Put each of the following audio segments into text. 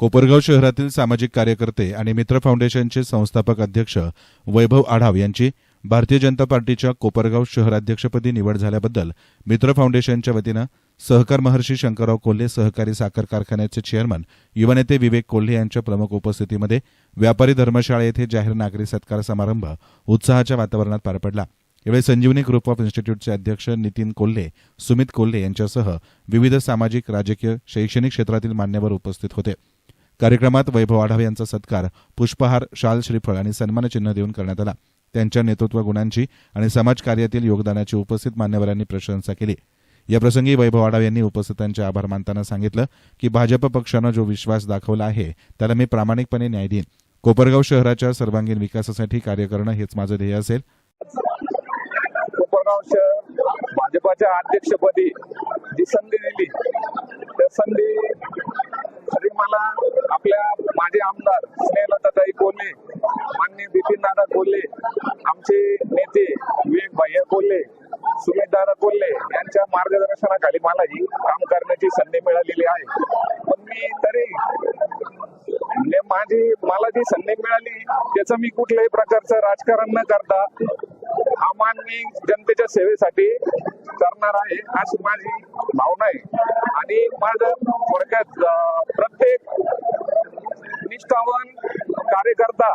कोपरगाव शहरातील सामाजिक कार्यकर्ते आणि मित्र फाउंडेशनचे संस्थापक अध्यक्ष वैभव आढाव यांची भारतीय जनता पार्टीच्या कोपरगाव शहराध्यक्षपदी निवड झाल्याबद्दल मित्र फाउंडेशनच्या वतीनं सहकार महर्षी शंकरराव कोल्हे सहकारी साखर कारखान्याचे चेअरमन युवानेते विवेक कोल्हे यांच्या प्रमुख उपस्थितीमध्ये व्यापारी धर्मशाळा येथे जाहीर नागरी सत्कार समारंभ उत्साहाच्या वातावरणात पार पडला. यावेळी संजीवनी ग्रुप ऑफ इन्स्टिट्यूटचे अध्यक्ष नितीन कोल्हे सुमित कोल्हे यांच्यासह विविध सामाजिक राजकीय शैक्षणिक क्षेत्रातील मान्यवर उपस्थित होते. कार्यक्रमात वैभव आढाव यांचा सत्कार पुष्पहार शाल श्रीफळ आणि सन्मानचिन्ह देऊन करण्यात आला. त्यांच्या नेतृत्व गुणांची आणि समाजकार्यातील योगदानाची उपस्थित मान्यवरांनी प्रशंसा केली. याप्रसंगी वैभव आढाव यांनी उपस्थितांचे आभार मानताना सांगितलं की भाजप पक्षानं जो विश्वास दाखवला आहे त्याला मी प्रामाणिकपणे न्याय देईन. कोपरगाव शहराच्या सर्वांगीण विकासासाठी कार्य करणं हेच माझं ध्येय असेल. कोपरगाव शहर भाजपाच्या अध्यक्षपदी जी संधी दिली त्या संधी आपल्या माझे आमदार स्नेहलताताई कोल्हे माननीय बिपिनदादा कोल्हे आमचे नेते विवेक भैया कोल्हे सुमितदादा कोल्हे यांच्या मार्गदर्शनाखाली मला ही काम करण्याची संधी मिळालेली आहे. पण मी तरी म्हणजे माझी मला जी संधी मिळाली त्याचं मी कुठल्याही प्रकारचं राजकारण न करता हा मान मी जनतेच्या सेवेसाठी करणार आहे अशी माझी भावना आहे. आणि माझं थोडक्यात प्रत्येक निष्ठावान कार्यकर्ता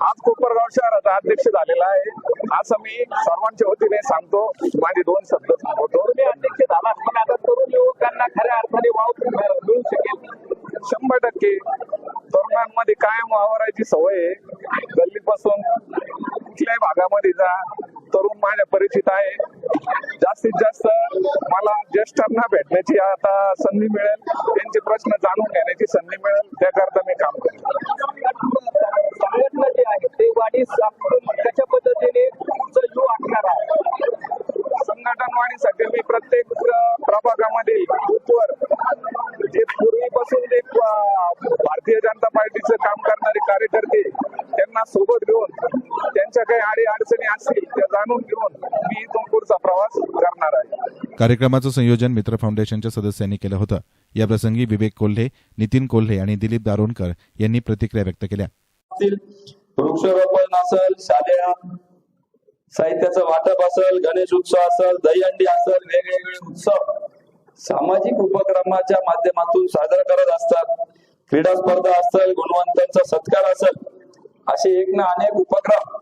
आज कोपरगाव शहराचा अध्यक्ष झालेला आहे. असं मी सर्वांच्या वतीने सांगतो. माझे दोन शब्द सांगतो. अध्यक्ष झाला पण आता तरुण युवकांना खऱ्या अर्थाने वाव मिळू शकेल. शंभर टक्के. तरुणांमध्ये कायम वावरायची सवय आहे. गल्लीपासून कुठल्याही भागामध्ये जा तरुण माझ्या परिचित आहे जास्तीत जास्त मला ज्येष्ठांना भेटण्याची आता संधी मिळेल त्यांचे प्रश्न जाणून घेण्याची संधी मिळेल त्याकरता मी काम करेन. संघटना आहे ते वाढी कशा पद्धतीने तुमचं जीव आखणार आहे संघटनवाढीसाठी मी प्रत्येक प्रभागामध्ये ग्रुपवर जे पूर्वीपासून जे भारतीय जनता पार्टीचं काम करणारे कार्यकर्ते त्यांना सोबत घेऊन त्यांच्या काही अडी अडचणी असतील त्या जाणून घेऊन मी इथून पुढचा प्रवास करणार आहे. कार्यक्रमाचं संयोजन मित्र फाउंडेशनच्या सदस्यांनी केलं होतं. याप्रसंगी विवेक कोल्हे नितीन कोल्हे आणि दिलीप दारोणकर यांनी प्रतिक्रिया व्यक्त केल्या. वृक्षारोपण असेल शालेय साहित्याचं वाटप असेल गणेश उत्सव असेल दहीहंडी असेल वेगवेगळे उत्सव सामाजिक उपक्रमाच्या माध्यमातून साजरा करत असतात. क्रीडा स्पर्धा असेल गुणवंतांचा सत्कार असेल असे एक ना अनेक उपक्रम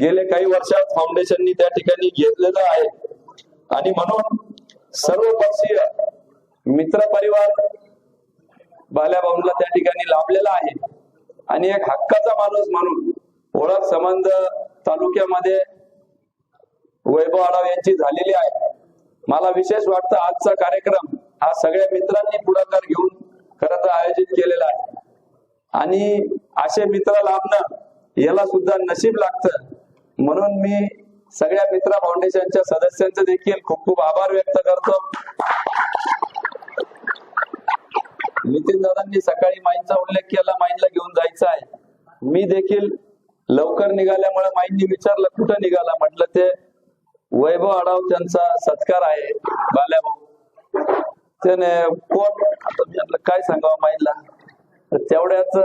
गेले काही वर्षात फाउंडेशननी त्या ठिकाणी घेतलेलं आहे. आणि म्हणून सर्व पक्षीय मित्र परिवार बाल्याभाऊंला त्या ठिकाणी लाभलेला आहे. आणि एक हक्काचा माणूस म्हणून ओळख संबंध तालुक्यामध्ये वैभव आढाव यांची झालेली आहे. मला विशेष वाटतं आजचा कार्यक्रम हा सगळ्या मित्रांनी पुढाकार घेऊन खरं तर आयोजित केलेला आहे. आणि असे मित्र लाभणं याला सुद्धा नशीब लागतं. म्हणून मी सगळ्या मित्र फाउंडेशनच्या सदस्यांचे देखील खूप खूप आभार व्यक्त करतो. नितीन दादांनी सकाळी माईंचा उल्लेख केला माईंला घेऊन जायचं आहे. मी देखील लवकर निघाल्यामुळे माईंनी विचारलं कुठं निघाला? म्हटलं ते वैभव आढाव त्यांचा सत्कार आहे बाल्याभाऊ. त्याने कोण? आता मी म्हटलं काय सांगावं माईंला? तेवढ्याच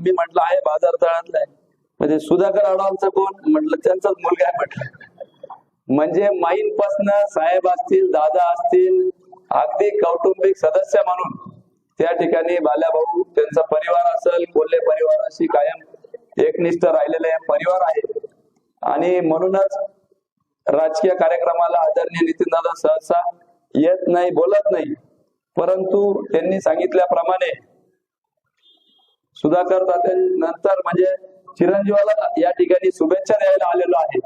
मी म्हटलं आहे बाजारतळातला आहे. म्हणजे सुधाकर आढावांचा कोण? म्हटलं त्यांचाच मुलगा आहे म्हटलं. म्हणजे माईंपासनं साहेब असतील दादा असतील अगदी कौटुंबिक सदस्य म्हणून त्या ठिकाणी बाल्याभाऊ त्यांचा परिवार असेल कोल्हे परिवार अशी कायम एकनिष्ठ राहिलेले परिवार आहे. आणि म्हणूनच राजकीय कार्यक्रमाला आदरणीय नितीनदादा सहसा येत नाही बोलत नाही. परंतु त्यांनी सांगितल्याप्रमाणे सुधाकर नंतर म्हणजे चिरंजीवाला या ठिकाणी शुभेच्छा द्यायला आलेलो आहे.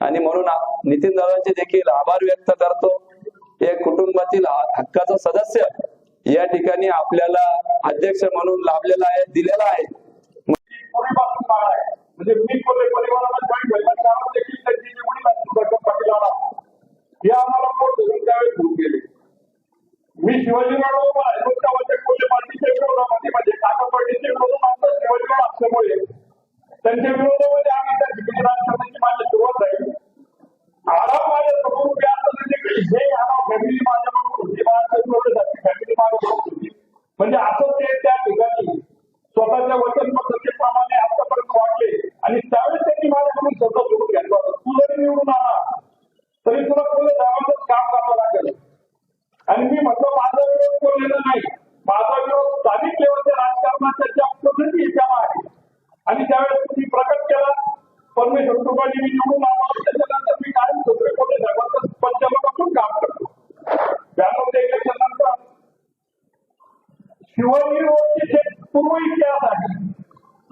आणि म्हणून नितीन दादांचे देखील आभार व्यक्त करतो. एक कुटुंबातील हक्काचा सदस्य या ठिकाणी आपल्याला अध्यक्ष म्हणून लाभलेला आहे दिलेला आहे. म्हणजे मी कोल्हे परिवाराला आम्हाला त्यावेळेस घेऊन गेले? मी शिवाजीराव ऐरोत्यावरच्या त्यांच्या विरोधामध्ये आम्ही त्या ठिकाणी राजकारणाची माझी सुरुवात झाली आराम माझ्यासमोर उभे असताना हे आराम फॅमिली माझ्या होती माझ्या फॅमिली माझ्या होती म्हणजे असं ते त्या ठिकाणी स्वतःच्या वचनबद्धतेप्रमाणे आतापर्यंत वाढले आणि त्या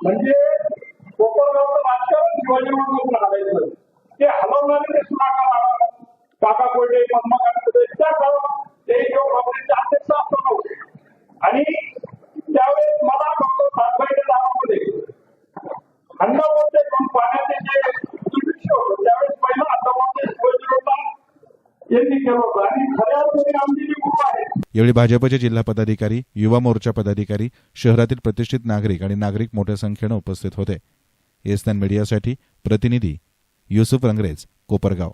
म्हणजे कोपरगावचं राजकारण शिवाजी रोडमधून घालायचं ते हलवणारे ते सुनाकार काका काका कोरडे पद्मकांत त्या काळात ते जेव्हा काँग्रेसचे अध्यक्ष असताना होते. आणि त्यावेळेस मला फक्त सातबाईच्या गावामध्ये हंडावरचे पण पाण्याचे जे दुर्दृश्य होतं त्यावेळेस पहिला हंडावरचे शिवाजी रोडला यांनी केलं होतं. आणि खऱ्या अर्थाने आमची यावेळी भाजपचे जिल्हा पदाधिकारी युवा मोर्चा पदाधिकारी शहरातील प्रतिष्ठित नागरिक आणि नागरिक मोठ्या संख्येनं उपस्थित होते. एसनान मीडियासाठी प्रतिनिधी युसुफ रंगरेज कोपरगाव.